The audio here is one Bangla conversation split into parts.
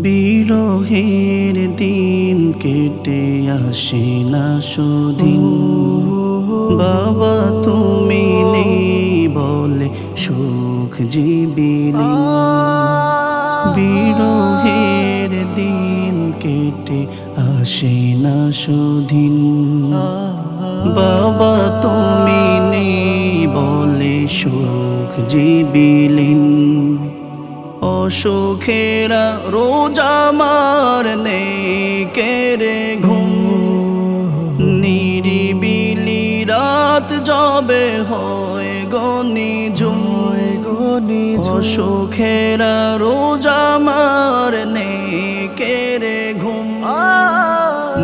বিরহের দিন কেটে আসে না সুদিন। বাবা তুমি নেই বলে সুখ জীবিলি বিরহের দিন কেটে আসে না সুদিন। বাবা তুমি নেই বলে সুখ জীবিলিন অসুখেরা রোজা মার নেই কেরে ঘুম। নিরিবিলি রাত যাবে হয় গনি ঝুম। অসুখেরা রোজা মার নেই কেরে ঘুম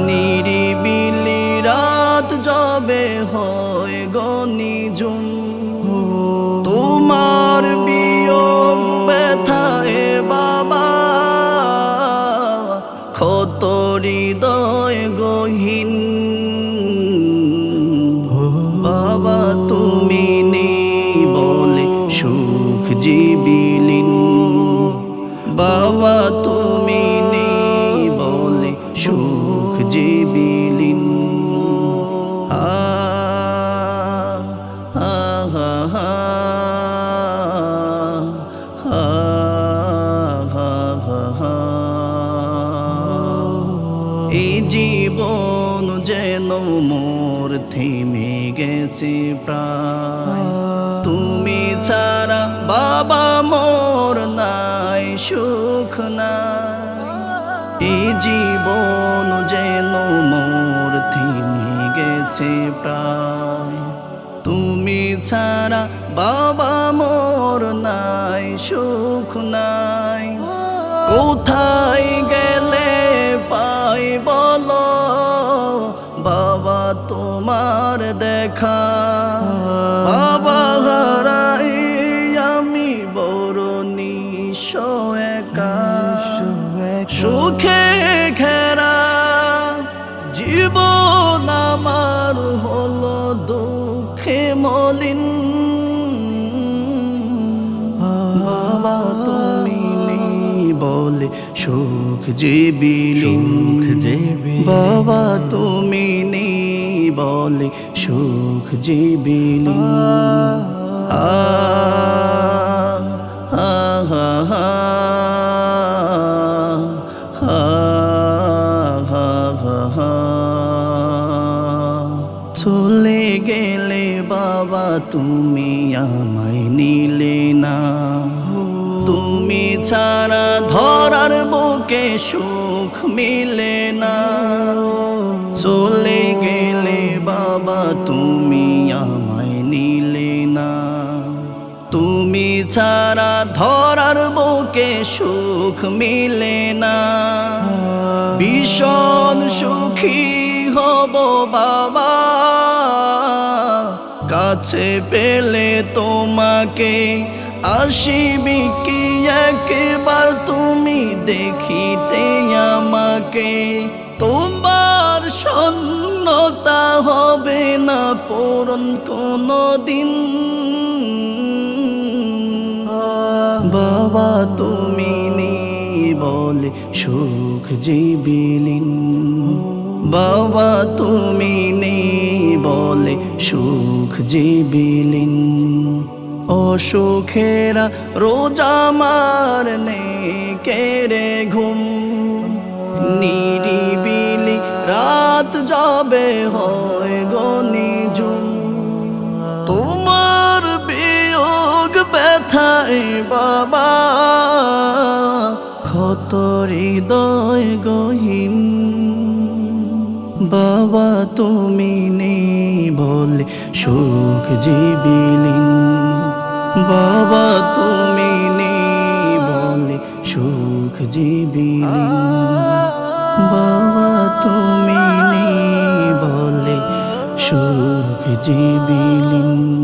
নিরিবিলি রাত যাবে হয় গনি ঝুম। হৃদয় গহীন। বাবা তুমি নেই বলে সুখ জীবিলিন। বাবা তুমি এই জীবন যেন মোর থেমে গেছে প্রায়। তুমি ছাড়া বাবা মোর নাই, সুখ না এই জীবন যেন মোর থেমে গেছে প্রায়। তুমি ছাড়া বাবা মোর নাই, সুখ নাই। কোথায় গেলে তোমার দেখা। বাবা হারাই আমি বড় নিঃস্ব একা। সুখে ঘেরা জীবন আমার হলো দুঃখে মলিন। বাবা তুমি নেই বলে সুখ জীবিলিন বাবা তুমি নেই বলে সুখ হা। চলে গেলে বাবা, তুমি আমায় নিলে না। তুমি ছাড়া ধরার বুকে সুখ মিলে না। চলে গেলে তুমি আমায় নিলে না। তুমি ছাড়া ধরার বুকে সুখ মিলে না। ভীষণ সুখী হব বাবা। কাছে পেলে তোমাকে আসিবি কি? একবার তুমি দেখিতে আমাকে। তোমার পূরণ কোনো দিন বাবা, তুমি বলে সুখ জীবিলিন। বাবা, তুমি বলে সুখ জীবিলিন। অসুখেরা রোজা মার কেরে ঘুম। নিরিবিলি রাত যাবে হয় গনি। ব্যথায় বাবা ক্ষত হৃদয় গহীন। বাবা, তুমি নেই বলে সুখ জীবিলিন। বাবা, তুমি নেই বলে সুখ জীবিলিন। বাবা, তুমি নেই বলে সুখ জীবিলিন।